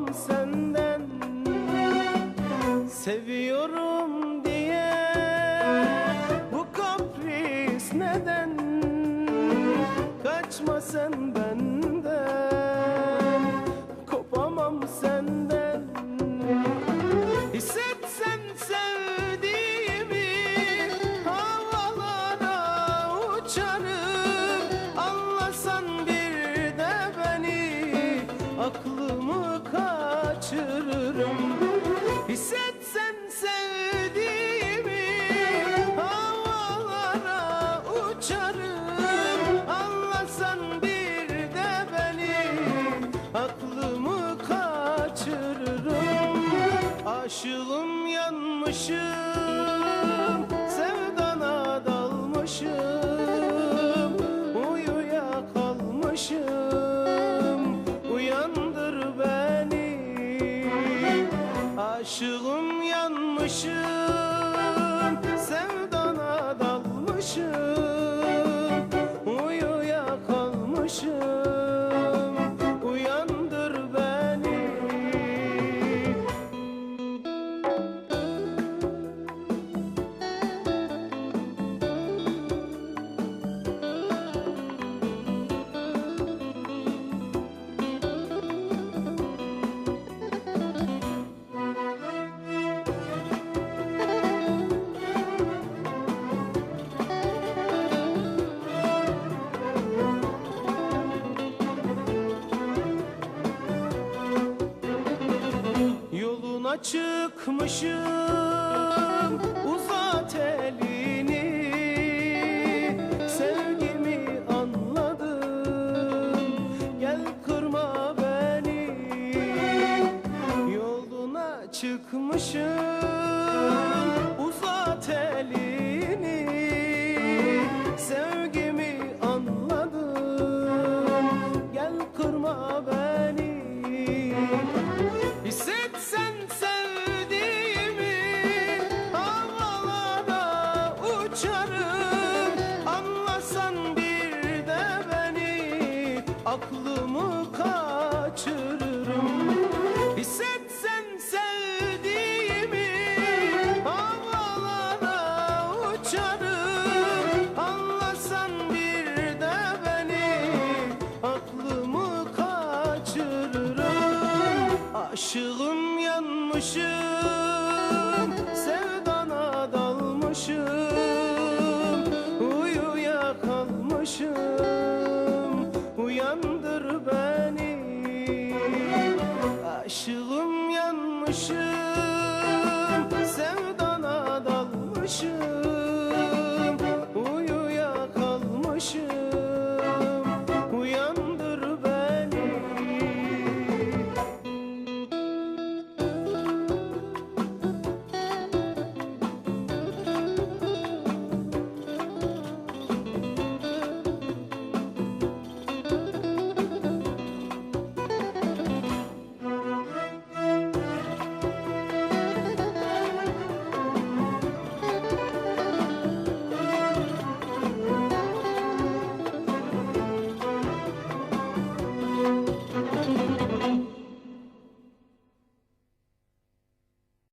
Kopamam senden. Seviyorum diye. Bu kapris neden? Kaçma sen benden. Kopamam senden. Hissetsen sevdiğimi havalara uçarım. Anlasan bir de beni aklımı Aşığım yanmışım Çıkmışım. Uzat elini Sevgimi anladım. Gel kırma beni Yoluna çıkmışım kaçırırım Aşığım yanmışım Sev